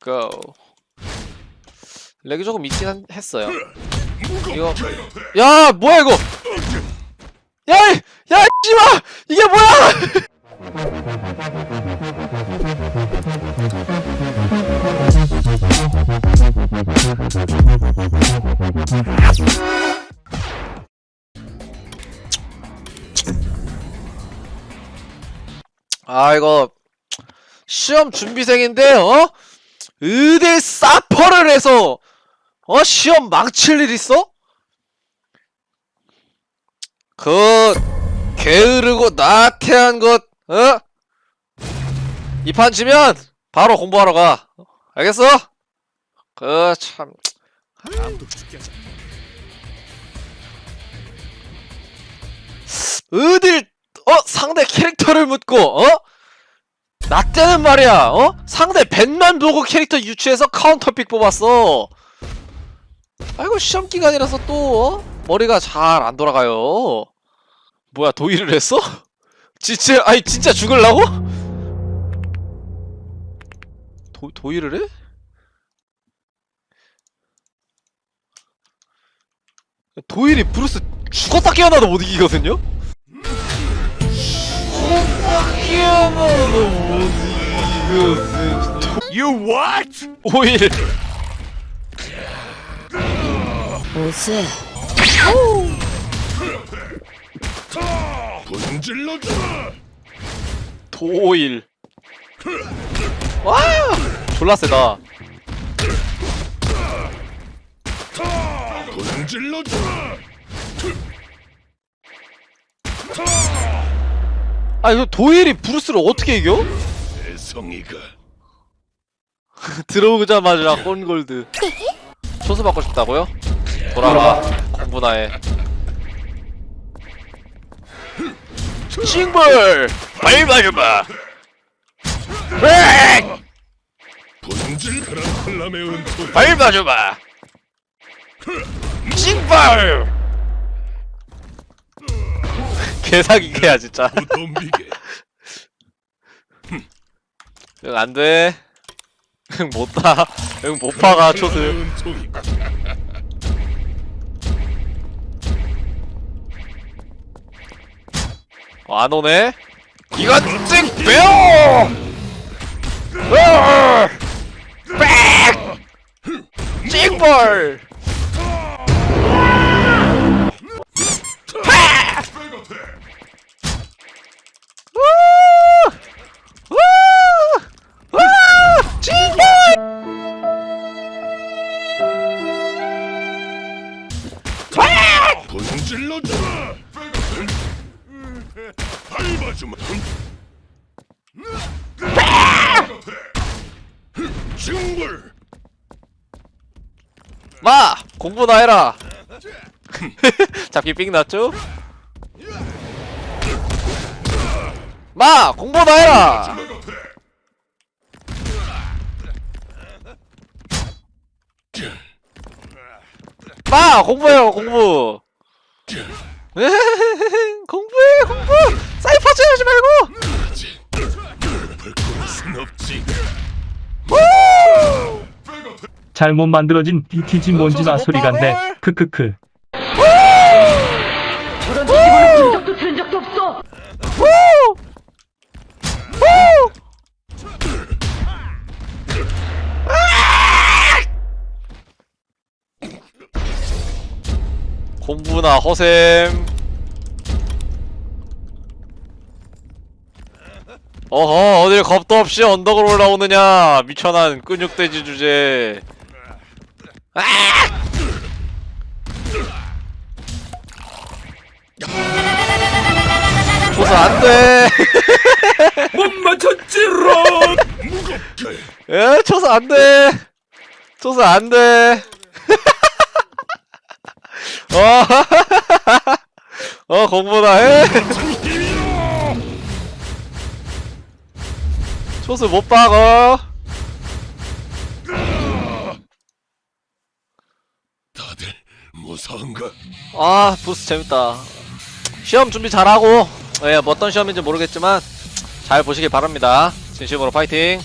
go. 렉이 조금 있긴 한- 했어요. 이거 야 뭐야 이거? 야, 이- 야, 씨발 이게 뭐야? 아 이거 시험 준비생인데 어? 의대 사퍼를 해서 어 시험 망칠 일 있어? 그 게으르고 나태한 것 어? 이 판 지면 바로 공부하러 가 알겠어? 그 참 어딜 어 상대 캐릭터를 묻고 어? 나 때는 말이야 어? 상대 벤만 보고 캐릭터 유추해서 카운터픽 뽑았어 아이고 시험 기간이라서 또 어? 머리가 잘 안 돌아가요 뭐야 도의를 했어? 진짜 아니 진짜 죽을라고? 도, 도의를 해? 도일이 브루스 죽었다 깨어나도 못 이기거든요? You what? 오일 보세 분질러주마! 도일 와 졸라 세다 분질러주마! 아 이거 도일이 브루스를 어떻게 이겨? 대성이가. 들어오자마자 꼰골드. 초수 받고 싶다고요? 돌아가 공부나 해 징벌! 밟아줘봐! 백 분질 그랑클람의 은토 밟아줘봐! 징벌! 개사기개야 진짜. 덤비게 응 안 돼 응 못 타 응 못 파가 초수 은통이고 어, 안 오네? 이건 찡 빼요! 으아! 빽! 찡벌! 파! 분질러주마! 밟아주마! 징벌! 마! 공부나 해라! 잡기 삑 났죠? 마! 공부나 해라! 마! 공부해요 공부! 공부해 공부! 사이퍼즈 하지 말고! 잘못 만들어진 BTG 뭔지 나 소리간데 크크크 공부나 허셈 어허 어딜 겁도 없이 언덕을 올라오느냐 미천한 끈육돼지 주제. 아! 조사 안돼. 못 맞췄지롱 에 초사 안돼. 초사 안돼 어, 어 공부나 해. 초수 못 박어. 다들 무서운가? 아 부스 재밌다. 시험 준비 잘하고 예, 뭐 어떤 시험인지 모르겠지만 잘 보시길 바랍니다. 진심으로 파이팅